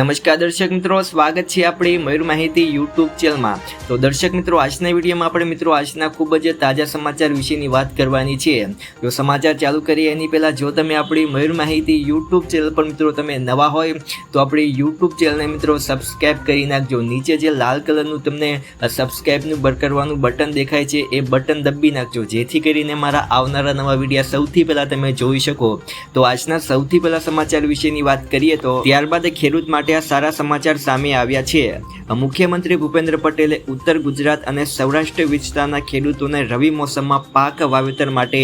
નમસ્કાર દર્શક મિત્રો, સ્વાગત છે આપણી મયુર માહિતી યુટ્યુબ ચેનલમાં. તો દર્શક મિત્રો, આજના વિડીયોમાં આપણે મિત્રો આજના ખૂબ જ તાજા સમાચાર વિશેની વાત કરવાની છે. જો સમાચાર ચાલુ કરીએ, એની પહેલાં જો તમે આપણી મયુર માહિતી યુટ્યુબ ચેનલ પર મિત્રો તમે નવા હોય, તો આપણી યુટ્યુબ ચેનલને મિત્રો સબસ્ક્રાઈબ કરી નાખજો. નીચે જે લાલ કલરનું તમને સબસ્ક્રાઈબનું કરવાનું બટન દેખાય છે, એ બટન દબી નાખજો. જેથી કરીને મારા આવનારા નવા વિડીયા સૌથી પહેલાં તમે જોઈ શકો. તો આજના સૌથી પહેલાં સમાચાર વિશેની વાત કરીએ તો, ત્યારબાદ ખેડૂત માટે આ સારા સમાચાર સામે આવ્યા છે. મુખ્યમંત્રી ભૂપેન્દ્ર પટેલે ઉત્તર ગુજરાત અને સૌરાષ્ટ્ર વિસ્તારના ખેડૂતોને રવિ મોસમમાં પાક વાવેતર માટે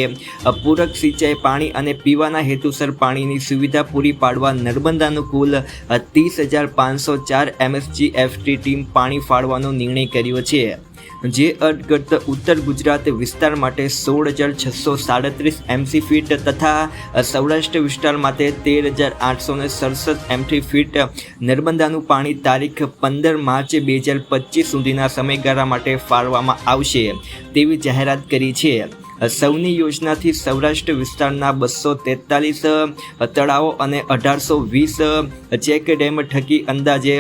પૂરક સિંચાઈ પાણી અને પીવાના હેતુસર પાણીની સુવિધા પૂરી પાડવા નર્મદાનું કુલ ત્રીસ હજાર પાંચસો ચાર એમએસજી એફટી ટીમ પાણી ફાળવાનો નિર્ણય કર્યો છે. જે અંતર્ગત ઉત્તર ગુજરાત વિસ્તાર માટે સોળ હજાર છસો સાડત્રીસ એમસી ફીટ તથા સૌરાષ્ટ્ર વિસ્તાર માટે તેર હજાર આઠસો ને સડસઠ એમસી ફીટ નર્મદાનું પાણી તારીખ પંદર માર્ચ બે હજાર પચીસ સુધીના સમયગાળા માટે ફાળવામાં આવશે તેવી જાહેરાત કરી છે. સૌની યોજનાથી સૌરાષ્ટ્ર વિસ્તારના બસો તેતાલીસ તળાવો અને અઢારસો વીસ ચેક ડેમ થકી અંદાજે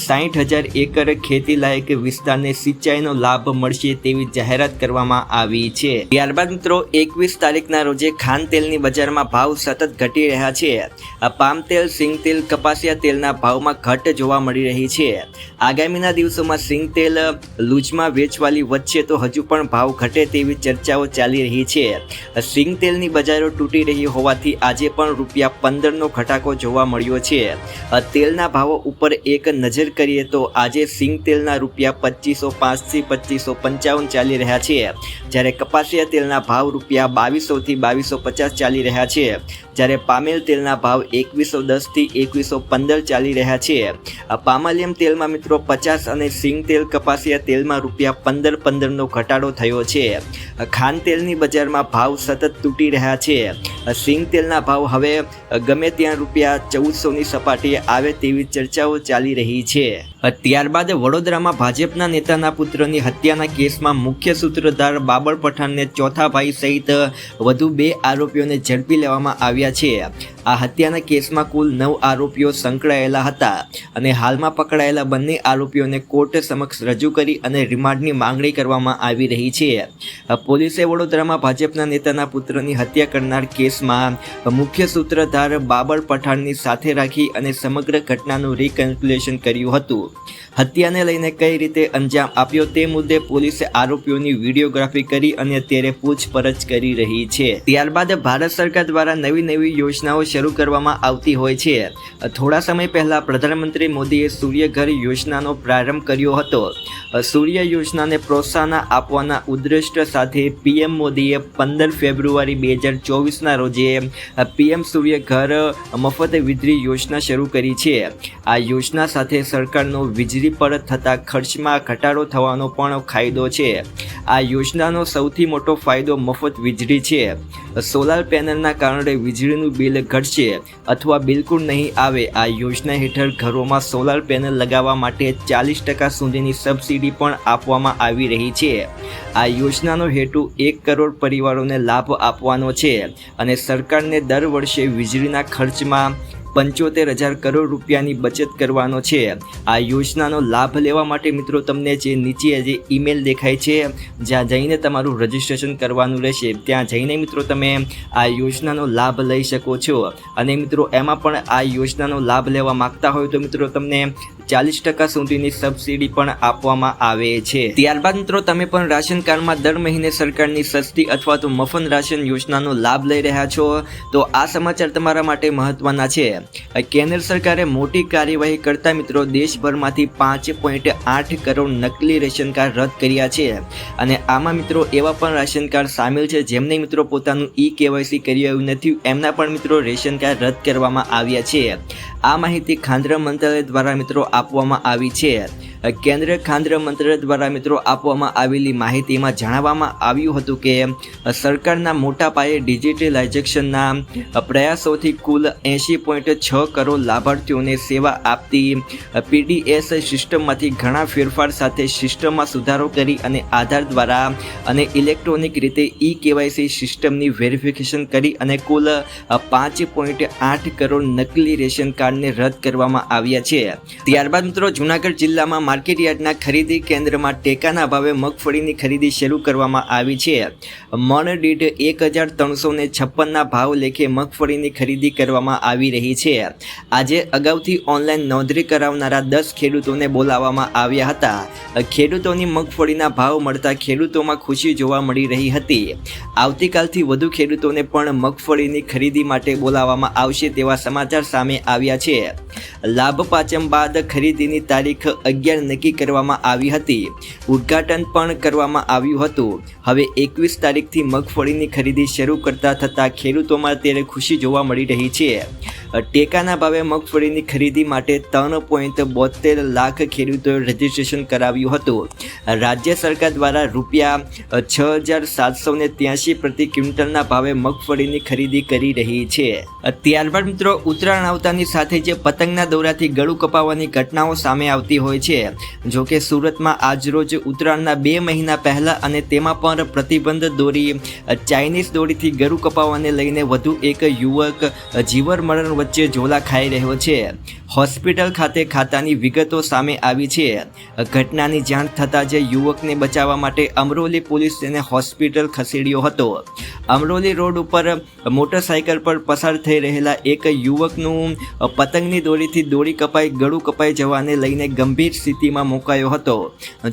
સાહીઠ હજાર એકર ખેતીલાયક વિસ્તારને સિંચાઈનો લાભ મળશે તેવી જાહેરાત કરવામાં આવી છે. ત્યારબાદ મિત્રો, એકવીસ તારીખના રોજે ખાન તેલની બજારમાં ભાવ સતત ઘટી રહ્યા છે. પામ તેલ, સિંગ તેલ, કપાસિયા તેલના ભાવમાં ઘટ જોવા મળી રહી છે. આગામીના દિવસોમાં સિંગ તેલ લૂજમાં વેચવાલી વધશે તો હજુ પણ ભાવ ઘટે તેવી ચર્ચાઓ ચાલી ચાલી રહી છે. સિંગ તેલની બજારો તૂટી રહી હોવાથી આજે પણ રૂપિયા પંદરનો ઘટાકો જોવા મળ્યો છે. તેલના ભાવો ઉપર એક નજર કરીએ તો આજે સિંગ તેલના રૂપિયા પચીસો પાંચથી પચીસો પંચાવન ચાલી રહ્યા છે. જ્યારે કપાસિયા તેલના ભાવ રૂપિયા બાવીસોથી બાવીસો પચાસ ચાલી રહ્યા છે. જ્યારે પામેલ તેલના ભાવ એકવીસો દસથી એકવીસો પંદર ચાલી રહ્યા છે. પામાલિયમ તેલમાં મિત્રો પચાસ અને સિંગ તેલ કપાસિયા તેલમાં રૂપિયા પંદર પંદરનો ઘટાડો થયો છે. ખાન તેલની બજારમાં ભાવ સતત તૂટી રહ્યા છે. સિંગ તેલના ભાવ હવે ગમે ત્યાં રૂપિયા ચૌદસોની સપાટીએ આવે તેવી ચર્ચાઓ ચાલી રહી છે. ત્યારબાદ વડોદરામાં ભાજપના નેતાના પુત્રની હત્યાના કેસમાં મુખ્ય સૂત્રધાર બાબર પઠાણને ચોથા ભાઈ સહિત વધુ બે આરોપીઓને ઝડપી લેવામાં આવ્યા છે. આ હત્યાના કેસમાં કુલ નવ આરોપીઓ સંકળાયેલા હતા અને હાલમાં પકડાયેલા બંને આરોપીઓને કોર્ટ સમક્ષ રજૂ કરી અને રિમાન્ડની માંગણી કરવામાં આવી રહી છે. પોલીસે વડોદરામાં ભાજપના નેતાના પુત્રની હત્યા કરનાર કેસમાં મુખ્ય સૂત્રધાર બાબર પઠાણની સાથે રાખી અને સમગ્ર ઘટનાનું રિકન્ક્યુલેશન કર્યું હતું. હત્યાને લઈને કઈ રીતે અંજામ આપ્યો તે મુદ્દે પોલીસે આરોપીઓની વિડીયોગ્રાફી કરી અને અત્યારે પૂછપરછ કરી રહી છે. ત્યારબાદ ભારત સરકાર દ્વારા નવી નવી યોજનાઓ શરૂ કરવામાં આવતી હોય છે. થોડા સમય પહેલાં પ્રધાનમંત્રી મોદીએ સૂર્યઘર યોજનાનો પ્રારંભ કર્યો હતો. સૂર્ય યોજનાને પ્રોત્સાહન આપવાના ઉદ્દેશ્ય સાથે પીએમ મોદીએ પંદર ફેબ્રુઆરી બે હજાર ચોવીસના રોજે પીએમ સૂર્યઘર મફત વીજળી યોજના શરૂ કરી છે. આ યોજના સાથે સરકારનો વીજળી પર થતા ખર્ચમાં ઘટાડો થવાનો પણ ફાયદો છે. આ યોજનાનો સૌથી મોટો ફાયદો મફત વીજળી છે. સોલાર પેનલના કારણે વીજળીનું બિલ ઘટશે અથવા બિલકુલ નહીં આવે. આ યોજના હેઠળ ઘરોમાં સોલાર પેનલ લગાવવા માટે ચાલીસ ટકા સુધીની સબસિડી પણ આપવામાં આવી રહી છે. આ યોજનાનો હેતુ એક કરોડ પરિવારોને લાભ આપવાનો છે અને સરકારને દર વર્ષે વીજળીના ખર્ચમાં પંચોતેર હજાર કરોડ રૂપિયાની બચત કરવાનો છે. આ યોજનાનો લાભ લેવા માટે મિત્રો તમને જે નીચે જે ઈમેલ દેખાય છે, જ્યાં જઈને તમારું રજિસ્ટ્રેશન કરવાનું રહેશે, ત્યાં જઈને મિત્રો તમે આ યોજનાનો લાભ લઈ શકો છો. અને મિત્રો, એમાં પણ આ યોજનાનો લાભ લેવા માગતા હોય તો મિત્રો તમને ચાલીસ ટકા સુધીની સબસિડી પણ આપવામાં આવે છે. ત્યારબાદ મિત્રો, તમે પણ રાશન કાર્ડમાં દર મહિને સરકારની સસ્તી અથવા તો મફત રાશન યોજનાનો લાભ લઈ રહ્યા છો. તો આ સમાચાર તમારા માટે મહત્વના છે. કેન્દ્ર સરકારે મોટી કાર્યવાહી કરતા મિત્રો દેશભરમાંથી પાંચ પોઈન્ટ આઠ કરોડ નકલી રેશન કાર્ડ રદ કર્યા છે. અને આમાં મિત્રો એવા પણ રાશન કાર્ડ સામેલ છે જેમને મિત્રો પોતાનું ઈ કેવાયસી કર્યું નથી. એમના પણ મિત્રો રેશન કાર્ડ રદ કરવામાં આવ્યા છે. આ માહિતી ખાંડરા મંત્રાલય દ્વારા મિત્રો આપવામાં આવી છે. કેન્દ્રીય ખાદ્ય મંત્રાલય દ્વારા મિત્રો આપવામાં આવેલી માહિતીમાં જણાવવામાં આવ્યું હતું કે સરકારના મોટા પાયે ડિજિટલાઇઝેશનના પ્રયાસોથી કુલ એંશી પોઈન્ટ છ કરોડ લાભાર્થીઓને સેવા આપતી પીડીએસ સિસ્ટમમાંથી ઘણા ફેરફાર સાથે સિસ્ટમમાં સુધારો કરી અને આધાર દ્વારા અને ઇલેક્ટ્રોનિક રીતે ઈ કેવાયસી સિસ્ટમની વેરિફિકેશન કરી અને કુલ પાંચ પોઈન્ટ આઠ કરોડ નકલી રેશન કાર્ડને રદ કરવામાં આવ્યા છે. ત્યારબાદ મિત્રો જુનાગઢ જિલ્લામાં માર્કેટ યાર્ડના ખરીદી કેન્દ્રમાં ટેકાના ભાવે મગફળીની ખરીદી શરૂ કરવામાં આવી છે. મણ દીઠ એક હજાર ત્રણસો ને છપ્પનના ભાવ લેખે મગફળીની ખરીદી કરવામાં આવી રહી છે. આજે અગાઉથી ઓનલાઈન નોંધણી કરાવનારા દસ ખેડૂતોને બોલાવવામાં આવ્યા હતા. ખેડૂતોની મગફળીના ભાવ મળતા ખેડૂતોમાં ખુશી જોવા મળી રહી હતી. આવતીકાલથી વધુ ખેડૂતોને પણ મગફળીની ખરીદી માટે બોલાવવામાં આવશે તેવા સમાચાર સામે આવ્યા છે. લાભ પાચમ બાદ ખરીદીની તારીખ અગિયાર નક્કી કરવામાં આવી હતી. ઉદ્ઘાટન પણ કરવામાં આવ્યું હતું. હવે એકવીસ તારીખથી મગફળીની ખરીદી શરૂ કરતા થતાં ખેડૂતોમાં ત્યારે ખુશી જોવા મળી રહી છે. ટેકાના ભાવે મગફળીની ખરીદી માટે ત્રણ પોઈન્ટ બોતેર લાખ ખેડૂતોએ રજીસ્ટ્રેશન કરાવ્યું હતું. રાજ્ય સરકાર દ્વારા રૂપિયા છ હજાર સાતસો ને ત્યાસી પ્રતિ ક્વિન્ટલના ભાવે મગફળીની ખરીદી કરી રહી છે. ત્યારબાદ મિત્રો, ઉત્તરાયણ આવતાની સાથે જે પતંગના દોરાથી ગળું કપાવવાની ઘટનાઓ સામે આવતી હોય છે. જોકે સુરતમાં આજરોજ ઉત્તરાયણના બે મહિના પહેલા અને તેમાં પણ પ્રતિબંધ દોરી ચાઇનીઝ દોરીથી ગળું કપાવવાને લઈને વધુ એક યુવક જીવર મરણ વચ્ચે ઝોલા ખાઈ રહ્યો છે. હોસ્પિટલ ખાતે ખાતાની વિગતો સામે આવી છે. ઘટનાની જાણ થતાં જે યુવકને બચાવવા માટે અમરોલી પોલીસ તેને હોસ્પિટલ ખસેડ્યો હતો. અમરોલી રોડ ઉપર મોટરસાયકલ પર પસાર થઈ રહેલા એક યુવકનું પતંગની દોરીથી દોરી કપાઈ, ગળું કપાઈ જવાને લઈને ગંભીર સ્થિતિમાં મુકાયો હતો.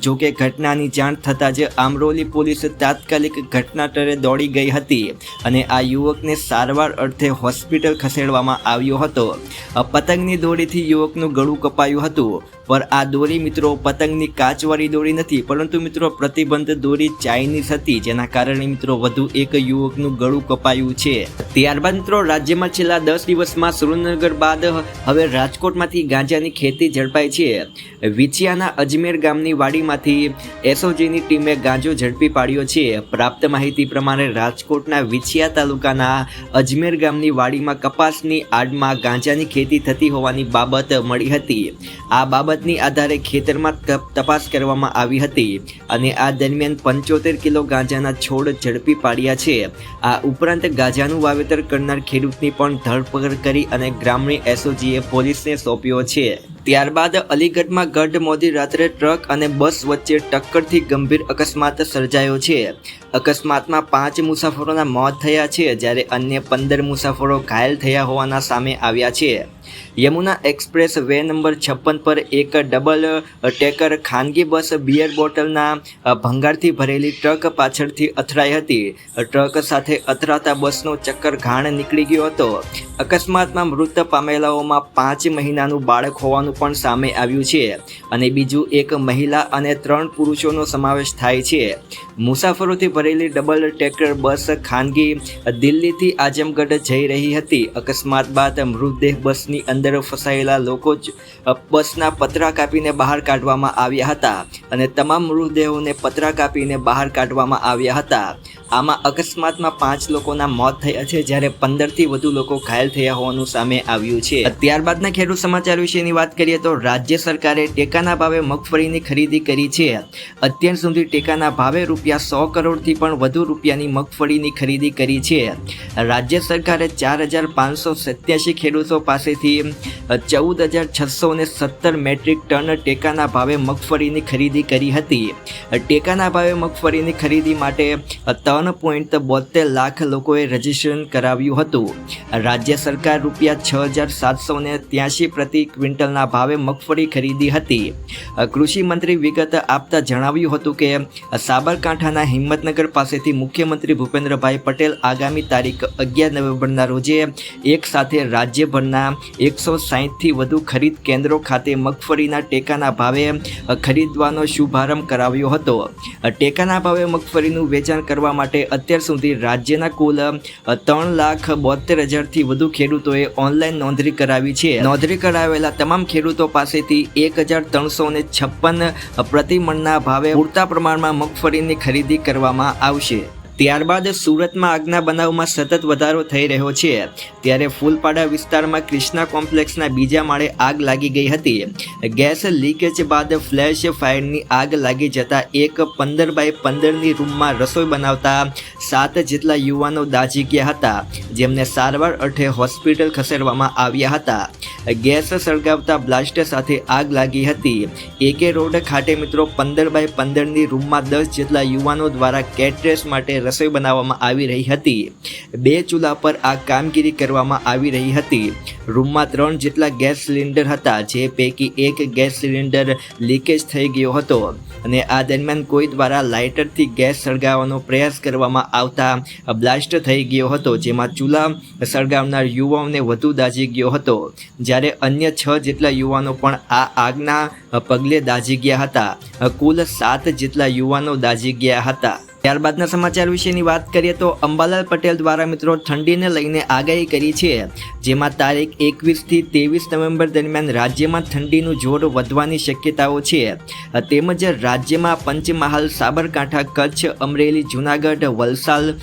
જો કે ઘટનાની જાણ થતાં જ અમરોલી પોલીસ તાત્કાલિક ઘટનાસ્થળે દોડી ગઈ હતી અને આ યુવકને સારવાર અર્થે હોસ્પિટલ ખસેડવામાં આવ્યો હતો. પતંગની દોરીથી યુવકનું ગળું કપાયું હતું. પણ આ દોરી મિત્રો પતંગની કાચવાળી દોરી નથી, પરંતુ મિત્રો પ્રતિબંધ દોરી ચાઇનીઝ હતી, જેના કારણે મિત્રો વધુ એક યુવકનું ગળું કપાયું છે. ત્યારબાદ મિત્રો રાજ્યમાં છેલ્લા દસ દિવસમાં સુરેન્દ્રનગર બાદ હવે રાજકોટમાંથી ગાંજાની ખેતી ઝડપાઈ છે. વિછિયાના અજમેર ગામની વાડીમાંથી એસઓજીની ટીમે ગાંજો ઝડપી પાડ્યો છે. પ્રાપ્ત માહિતી પ્રમાણે રાજકોટના વિછિયા તાલુકાના અજમેર ગામની વાડીમાં કપાસની આડમાં ગાંજાની ખેતી થતી હોવાની બાબત મળી હતી. આ બાબતની આધારે ખેતરમાં તપ- તપાસ કરવામાં આવી હતી અને આ દરમિયાન પંચોતેર કિલો ગાંજાના છોડ ઝડપી પાડ્યા છે. આ ઉપરાંત ગાંજાનું વાવેતર કરનાર ખેડૂતની પણ ધરપકડ કરી અને ગ્રામ્ય એસઓજીએ પોલીસને સોંપ્યો છે. ત્યારબાદ અલીગઢમાં ગઢ મોદી રાત્રે ટ્રક અને બસ વચ્ચે ટક્કરથી ગંભીર અકસ્માત સર્જાયો છે. અકસ્માતમાં પાંચ મુસાફરોના મોત થયા છે, જ્યારે અન્ય પંદર મુસાફરો ઘાયલ થયા હોવાના સામે આવ્યા છે. યમુના એક્સપ્રેસ વે નંબર છપ્પન પર એક ડબલ ટેકર ખાનગી બસ બિયર બોટલના ભંગારથી ભરેલી ટ્રક પાછળથી અથડાઈ હતી. ટ્રક સાથે અથડાતા બસનો ચક્કર ઘાણ નીકળી ગયો હતો. અકસ્માતમાં મૃત પામેલાઓમાં પાંચ મહિનાનું બાળક હોવાનું પણ સામે આવ્યું છે. અને બીજું એક મહિલા અને ત્રણ પુરુષોનો સમાવેશ થાય છે. મુસાફરોથી ભરેલી ડબલ ટેકર બસ ખાનગી દિલ્હીથી આઝમગઢ જઈ રહી હતી. અકસ્માત બાદ મૃતદેહ બસની અંદર ફસાયેલા લોકો જ બસના પતરા કાપીને બહાર કાઢવામાં આવ્યા હતા અને તમામ મૃતદેહોને પતરા કાપીને બહાર કાઢવામાં આવ્યા હતા. આમાં અકસ્માતમાં પાંચ લોકોના મોત થયા છે, જ્યારે પંદરથી વધુ લોકો ઘાયલ થયા હોવાનું સામે આવ્યું છે. ત્યારબાદના ખેડૂત સમાચાર વિશેની વાત કરીએ તો રાજ્ય સરકારે ટેકાના ભાવે મગફળીની ખરીદી કરી છે. અત્યાર સુધી ટેકાના ભાવે રૂપિયા સો કરોડથી પણ વધુ રૂપિયાની મગફળીની ખરીદી કરી છે. રાજ્ય સરકારે ચાર હજાર પાંચસો સત્યાસી ખેડૂતો પાસેથી ચૌદ હજાર છસો ને સત્તર મેટ્રિક ટન ટેકાના ભાવે મગફળીની ખરીદી કરી હતી. ટેકાના ભાવે મગફળીની ખરીદી માટે ત્રણ પોઈન્ટ બોતેર લાખ લોકોએ રજીસ્ટ્રેશન કરાવ્યું હતું. રાજ્ય સરકાર રૂપિયા છ હજાર સાતસો ને ત્યાસી પ્રતિ ક્વિન્ટલના ભાવે મગફળી ખરીદી હતી. કૃષિ મંત્રી વિગત આપતા જણાવ્યું હતું કે, સાબરકાંઠા સાબરકાંઠાના હિંમતનગર પાસેથી મુખ્યમંત્રી ભૂપેન્દ્રભાઈ પટેલ આગામી તારીખ અગિયાર નવેમ્બરના રોજે એક સાથે રાજ્યભરના એકસો સાહીઠથી વધુ ખરીદ કેન્દ્રો ખાતે મગફળીના ટેકાના ભાવે ખરીદવાનો શુભારંભ કરાવ્યો હતો. ટેકાના ભાવે મગફળીનું વેચાણ કરવા માટે અત્યાર સુધી રાજ્યના કુલ ત્રણ લાખ બોતેર હજારથી વધુ ખેડૂતોએ ઓનલાઈન નોંધણી કરાવી છે. નોંધણી કરાવેલા તમામ ખેડૂતો પાસેથી એક હજાર ત્રણસો ને છપ્પન પ્રતિમણના ભાવે પૂરતા પ્રમાણમાં મગફળીની ખરીદી કરવામાં આવશે. ત્યારબાદ સુરતમાં આગના બનાવમાં સતત વધારો થઈ રહ્યો છે. ત્યારે ફૂલપાડા વિસ્તારમાં ક્રિષ્ના કોમ્પ્લેક્સના બીજા માળે આગ લાગી ગઈ હતી. ગેસ લીકેજ બાદ ફ્લેશ ફાયરની આગ લાગી જતા એક પંદર બાય પંદરની રૂમમાં રસોઈ બનાવતા સાત જેટલા યુવાનો દાઝી ગયા હતા, જેમને સારવાર અર્થે હોસ્પિટલ ખસેડવામાં આવ્યા હતા. ગેસ સળગાવતા બ્લાસ્ટ સાથે આગ લાગી હતી. એકે રોડ ખાતે મિત્રો પંદર બાય પંદરની રૂમમાં દસ જેટલા યુવાનો દ્વારા કેટરેસ માટે રસોઈ બનાવવામાં આવી રહી હતી. બે ચૂલા પર આ કામગીરી કરવામાં આવી રહી હતી. રૂમમાં ત્રણ જેટલા ગેસ સિલિન્ડર હતા, જે પૈકી એક ગેસ સિલિન્ડર લીકેજ થઈ ગયો હતો અને આ દરમિયાન કોઈ દ્વારા લાઇટરથી ગેસ સળગાવવાનો પ્રયાસ કરવામાં આવતા બ્લાસ્ટ થઈ ગયો હતો, જેમાં ચૂલા સળગાવનાર યુવાઓને વધુ દાઝી ગયો હતો. જ્યારે અન્ય છ જેટલા યુવાનો પણ આ આગના પગલે દાઝી ગયા હતા. કુલ સાત જેટલા યુવાનો દાઝી ગયા હતા. ત્યારબાદના સમાચાર વિશેની વાત કરીએ તો અંબાલાલ પટેલ દ્વારા મિત્રો ઠંડીને લઈને આગાહી કરી છે, જેમાં તારીખ એકવીસથી ત્રેવીસ નવેમ્બર દરમિયાન રાજ્યમાં ઠંડીનું જોર વધવાની શક્યતાઓ છે. તેમજ રાજ્યમાં પંચમહાલ, સાબરકાંઠા, કચ્છ, અમરેલી, જૂનાગઢ, વલસાડ,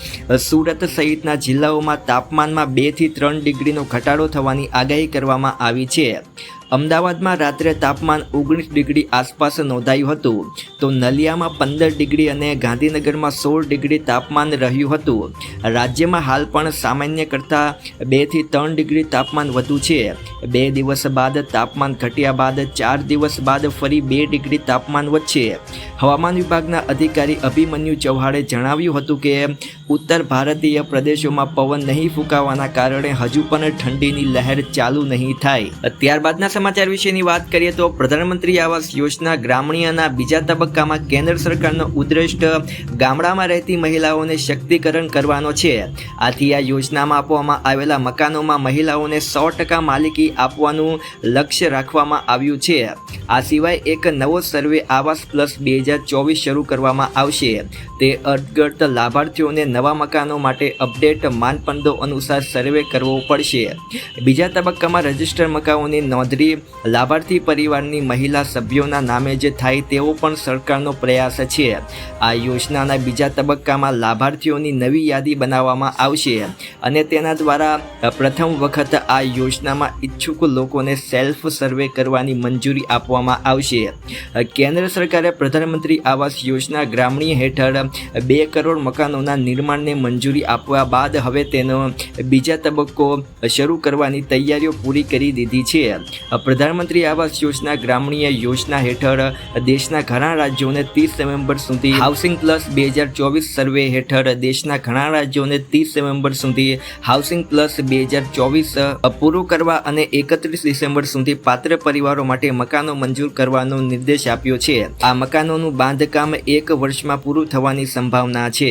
સુરત સહિતના જિલ્લાઓમાં તાપમાનમાં બેથી ત્રણ ડિગ્રીનો ઘટાડો થવાની આગાહી કરવામાં આવી છે. અમદાવાદમાં રાત્રે તાપમાન ઓગણીસ ડિગ્રી આસપાસ નોંધાયું હતું. તો નલિયામાં પંદર ડિગ્રી અને ગાંધીનગરમાં સોળ ડિગ્રી તાપમાન રહ્યું હતું. રાજ્યમાં હાલ પણ સામાન્ય કરતાં બેથી ત્રણ ડિગ્રી તાપમાન વધુ છે. બે દિવસ બાદ તાપમાન ઘટ્યા બાદ ચાર દિવસ બાદ ફરી બે ડિગ્રી તાપમાન વધશે. હવામાન વિભાગના અધિકારી અભિમન્યુ ચૌહાણે જણાવ્યું હતું કે, ઉત્તર ભારતીય પ્રદેશોમાં પવન નહીં ફૂંકાવાના કારણે હજુ પણ ઠંડીની લહેર ચાલુ નહીં થાય. ત્યારબાદના સમાચાર વિશેની વાત કરીએ તો પ્રધાનમંત્રી આવાસ યોજના ગ્રામીણના બીજા તબક્કામાં કેન્દ્ર સરકારનો ઉદ્દેશ ગામડામાં રહેતી મહિલાઓને શક્તિકરણ કરવાનો છે. આથી આ યોજનામાં આપવામાં આવેલા મકાનોમાં મહિલાઓને સો ટકા માલિકી આપવાનું લક્ષ્ય રાખવામાં આવ્યું છે. આ સિવાય એક નવો સર્વે આવાસ પ્લસ બે હજાર ચોવીસ શરૂ કરવામાં આવશે. તે અર્થગત લાભાર્થીઓને નવા મકાનો માટે અપડેટ માનપંદો અનુસાર સર્વે કરવો પડશે. બીજા તબક્કામાં રજિસ્ટર મકાનોની નોંધણી લાભાર્થી પરિવારની મહિલા સભ્યોના નામે જે થાય તેવો પણ સરકારનો પ્રયાસ છે. આ યોજનાના બીજા તબક્કામાં લાભાર્થીઓની નવી યાદી બનાવવામાં આવશે અને તેના દ્વારા પ્રથમ વખત આ યોજનામાં ઈચ્છુક લોકોને સેલ્ફ સર્વે કરવાની મંજૂરી આપવામાં આવશે. કેન્દ્ર સરકારે પ્રધાનમંત્રી આવાસ યોજના ગ્રામીણ હેઠળ બે કરોડ મકાનોના નિર્માણને મંજૂરી આપવા બાદ હવે તેનો બીજા તબક્કો શરૂ કરવાની તૈયારીઓ પૂરી કરી દીધી છે. પ્રધાનમંત્રી આવાસ યોજના ગ્રામીણ યોજના હેઠળ દેશના ઘણા રાજ્યોને ત્રીસ નવેમ્બર સુધી હાઉસિંગ પ્લસ બે હજાર ચોવીસ સર્વે હેઠળ દેશના ઘણા રાજ્યોને ત્રીસ નવેમ્બર સુધી હાઉસિંગ પ્લસ બે હજાર ચોવીસ પૂરું કરવા અને એકત્રીસ ડિસેમ્બર સુધી પાત્ર પરિવારો માટે મકાનો મંજૂર કરવાનો નિર્દેશ આપ્યો છે. આ મકાનોનું બાંધકામ એક વર્ષમાં પૂરું થવાની સંભાવના છે.